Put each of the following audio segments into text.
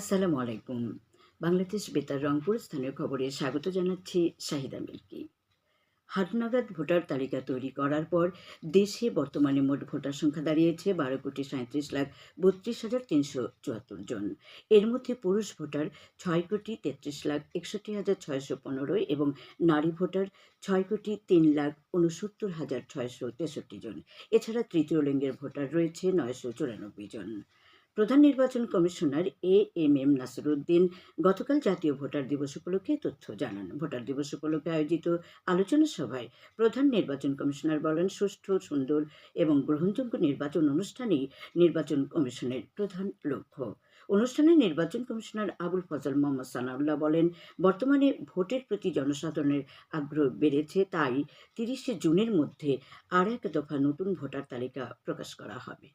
আসসালামু আলাইকুম। বাংলাদেশ বেতার রংপুর স্থানীয় খবরে স্বাগত জানাচ্ছি শাহিদা মিল্কি। হাটনাগাদ ভোটার তালিকা তৈরি করার পর দেশে বর্তমানে মোট ভোটার সংখ্যা দাঁড়িয়েছে বারো কোটি সাঁত্রিশ লাখ বত্রিশ হাজার তিনশো চুয়াত্তর জন। এর মধ্যে পুরুষ ভোটার ছয় কোটি তেত্রিশ লাখ একষট্টি হাজার ছয়শো পনেরো এবং নারী ভোটার ছয় কোটি তিন লাখ উনসত্তর হাজার ছয়শো তেষট্টি জন। এছাড়া তৃতীয় লিঙ্গের ভোটার রয়েছে নয়শো চুরানব্বই জন। প্রধান নির্বাচন commissioner A M M Nasiruddin গতকাল জাতীয় ভোটার দিবস উপলক্ষে তথ্য জানান। ভোটার দিবস উপলক্ষে আয়োজিত আলোচনা সভায় প্রধান নির্বাচন কমিশনার বলেন, সুষ্ঠু, সুন্দর এবং গ্রহণযোগ্য নির্বাচন অনুষ্ঠানেই নির্বাচন কমিশনের প্রধান লক্ষ্য। অনুষ্ঠানে নির্বাচন কমিশনার আবুল ফজল মোহাম্মদ সানাউল্লাহ বলেন, বর্তমানে ভোটের প্রতি জনসাধারণের আগ্রহ বেড়েছে, তাই তিরিশে জুনের মধ্যে আর এক দফা নতুন ভোটার তালিকা প্রকাশ করা হবে।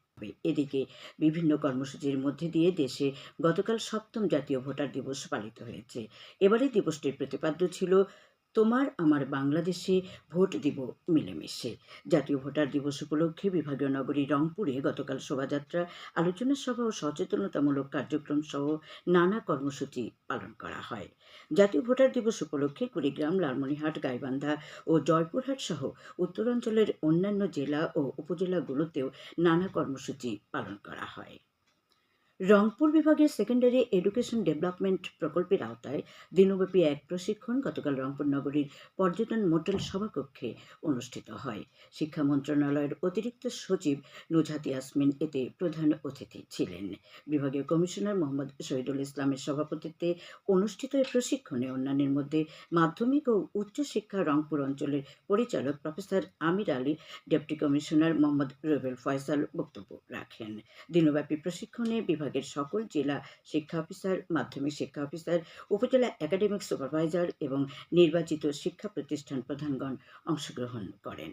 এদিকে বিভিন্ন কর্মসূচির মধ্যে দিয়ে দেশে গতকাল সপ্তম জাতীয় ভোটার দিবস পালিত হয়েছে। এবারে দিবসটির প্রতিপাদ্য ছিল তোমার আমার বাংলাদেশে ভোট দিব মিলেমিশে। জাতীয় ভোটার দিবস উপলক্ষে বিভাগীয় নগরী রংপুরে গতকাল শোভাযাত্রা, আলোচনা সভা ও সচেতনতামূলক কার্যক্রম সহ নানা কর্মসূচি পালন করা হয়। জাতীয় ভোটার দিবস উপলক্ষে কুড়িগ্রাম লালমনিহাট গাইবান্ধা ও জয়পুরহাট সহ উত্তরাঞ্চলের অন্যান্য জেলা ও উপজেলাগুলোতেও নানা কর্মসূচি পালন করা হয়। রংপুর বিভাগের সেকেন্ডারি এডুকেশন ডেভেলপমেন্ট প্রকল্পের আওতায় দিনব্যাপী এক প্রশিক্ষণ গতকাল রংপুর নগরীর পর্যটন মোটেল সভাকক্ষে অনুষ্ঠিত হয়। শিক্ষা মন্ত্রণালয়ের অতিরিক্ত সচিব নুজহাত ইয়াসমিন এতে প্রধান অতিথি ছিলেন। বিভাগীয় কমিশনার মোহাম্মদ শহীদুল ইসলামের সভাপতিত্বে অনুষ্ঠিত এই প্রশিক্ষণে অন্যান্যের মধ্যে মাধ্যমিক ও উচ্চশিক্ষা রংপুর অঞ্চলের পরিচালক professor Amir Ali, deputy commissioner Mohammad Rubel Faisal বক্তব্য রাখেন। দিনব্যাপী প্রশিক্ষণে বিভাগের সকল জেলা শিক্ষা অফিসার, মাধ্যমিক শিক্ষা অফিসার, উপজেলা একাডেমিক সুপারভাইজার এবং নির্বাচিত শিক্ষা প্রতিষ্ঠান প্রধানগণ অংশগ্রহণ করেন।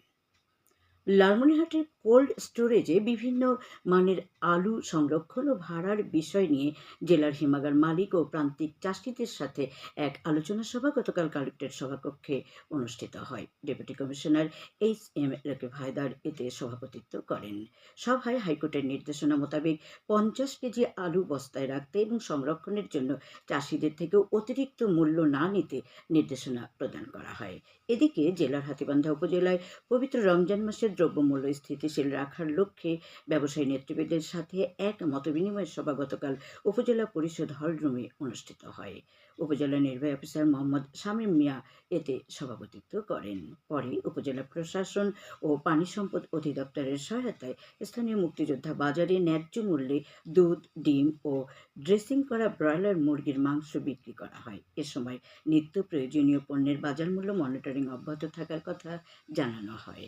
লালমনিরহাটের কোল্ড স্টোরেজে বিভিন্ন মানের আলু সংরক্ষণ ও ভাড়ার বিষয় নিয়ে জেলার হিমাগার মালিক ও প্রান্তিক চাষিদের সাথে এক আলোচনা সভা গতকাল কালেক্টরেট সভাকক্ষে অনুষ্ঠিত হয়। Deputy commissioner H M Rakib Haider এতে সভাপতিত্ব করেন। সভায় হাইকোর্টের নির্দেশনা মোতাবেক পঞ্চাশ কেজি আলু বস্তায় রাখতে এবং সংরক্ষণের জন্য চাষিদের থেকেও অতিরিক্ত মূল্য না নিতে নির্দেশনা প্রদান করা হয়। এদিকে জেলার হাতিবান্ধা উপজেলায় পবিত্র রমজান মাসের দ্রব্যমূল্য স্থিতিশীল রাখার লক্ষ্যে ব্যবসায়ী নেতৃবৃন্দের সাথে এক মতবিনিময় সভা গতকাল উপজেলা পরিষদ হলরুমে অনুষ্ঠিত হয়। উপজেলা নির্বাহী অফিসার মোহাম্মদ শামীম মিয়া এতে সভাপতিত্ব করেন। পরে উপজেলা প্রশাসন ও পানি সম্পদ অধিদপ্তরের সহায়তায় স্থানীয় মুক্তিযোদ্ধা বাজারে ন্যায্য মূল্যে দুধ, ডিম ও ড্রেসিং করা ব্রয়লার, মুরগির মাংস বিক্রি করা হয়। এ সময় নিত্য প্রয়োজনীয় পণ্যের বাজার মূল্য মনিটরিং অব্যাহত থাকার কথা জানানো হয়।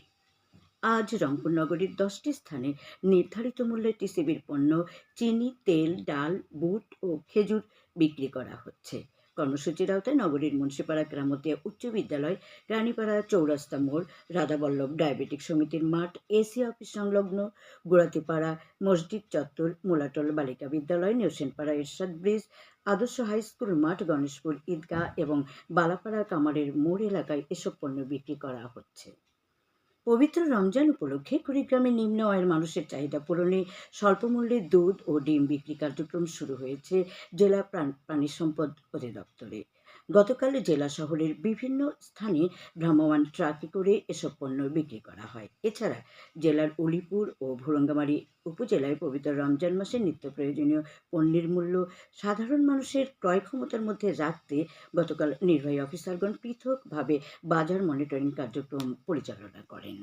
আজ রংপুর নগরীর দশটি স্থানে নির্ধারিত মূল্যে টিসিবির পণ্য, চিনি, তেল, ডাল, বুট ও খেজুর বিক্রি করা হচ্ছে। কর্মসূচির আওতায় নগরীর মুন্সিপাড়া গ্রামতিয়া উচ্চ বিদ্যালয়, রানীপাড়া চৌরাস্তা মোড়, রাধাবল্লভ ডায়াবেটিক সমিতির মাঠ, এসি অফিস সংলগ্ন, গোড়াতিপাড়া মসজিদ চত্বর, মোলাটল বালিকা বিদ্যালয়, Neosenpara Ershad bridge, Adarsha high school মাঠ, গণেশপুর ঈদগাহ এবং বালাপাড়া কামারের মোড় এলাকায় এসব পণ্য বিক্রি করা হচ্ছে। পবিত্র রমজান উপলক্ষে কুড়িগ্রামে নিম্ন আয়ের মানুষের চাহিদা পূরণে স্বল্পমূল্যে দুধ ও ডিম বিক্রি কার্যক্রম শুরু হয়েছে জেলা প্রাণী সম্পদ অধিদপ্তরে। গতকাল জেলা শহরের বিভিন্ন স্থানে ভ্রাম্যমাণ ট্রাকে করে এসব পণ্য বিক্রি করা হয়। এছাড়া জেলার উলিপুর ও ভুরঙ্গামারী উপজেলায় পবিত্র রমজান মাসে নিত্য প্রয়োজনীয় পণ্যের মূল্য সাধারণ মানুষের ক্রয় ক্ষমতার মধ্যে রাখতে গতকাল নির্বাহী অফিসারগণ পৃথকভাবে বাজার মনিটরিং কার্যক্রম পরিচালনা করেন।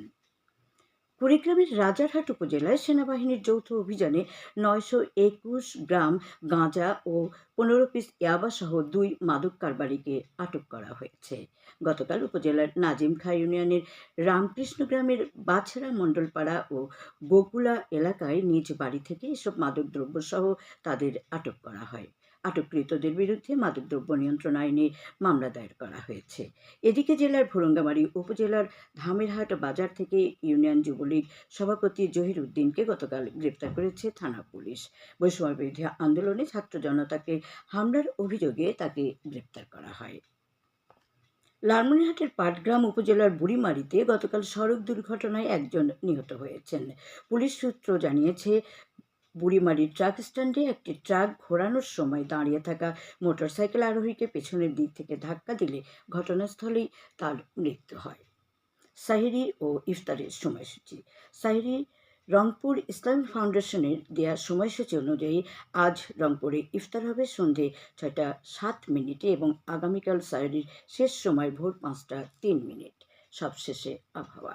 কুড়িগ্রামের রাজারহাট উপজেলায় সেনাবাহিনীর যৌথ অভিযানে নয়শো একুশ গ্রাম গাঁজা ও পনেরো পিস ইয়াবা সহ দুই মাদক কারবারিকে আটক করা হয়েছে। গতকাল উপজেলার নাজিম খা ইউনিয়নের রামকৃষ্ণ গ্রামের বাছড়া মণ্ডলপাড়া ও গোকুলা এলাকায় নিজ বাড়ি থেকে এসব মাদক দ্রব্য সহ তাদের আটক করা হয়। আটককৃতদের বিরুদ্ধে মাদকদ্রব্য নিয়ন্ত্রণ আইনে মামলা দায়ের করা হয়েছে। এদিকে জেলার ভুরঙ্গামারী উপজেলার ধামেরহাট বাজার থেকে ইউনিয়ন যুবলীগ সভাপতি জহির উদ্দিনকে গতকাল গ্রেপ্তার করেছে থানা পুলিশ। বৈষম্য বিরোধী আন্দোলনে ছাত্র জনতাকে হামলার অভিযোগে তাকে গ্রেপ্তার করা হয়। লালমনিরহাটের পাটগ্রাম উপজেলার বুড়িমারিতে গতকাল সড়ক দুর্ঘটনায় একজন নিহত হয়েছেন। পুলিশ সূত্র জানিয়েছে বুড়িমারি ট্রাক স্ট্যান্ডে একটি ট্রাক ঘোরানোর সময় দাঁড়িয়ে থাকা মোটরসাইকেল আরোহীকে পেছনের দিক থেকে ধাক্কা দিলে ঘটনাস্থলেই তার মৃত্যু হয়। সাহিরি ও ইফতারের সময়সূচি। সাহিরি রংপুর ইসলাম ফাউন্ডেশনের দেয়া সময়সূচি অনুযায়ী আজ রংপুরে ইফতার হবে সন্ধে ছয়টা সাত মিনিটে এবং আগামীকাল সাহিরির শেষ সময় ভোর পাঁচটা তিন মিনিট। সবশেষে আবহাওয়া।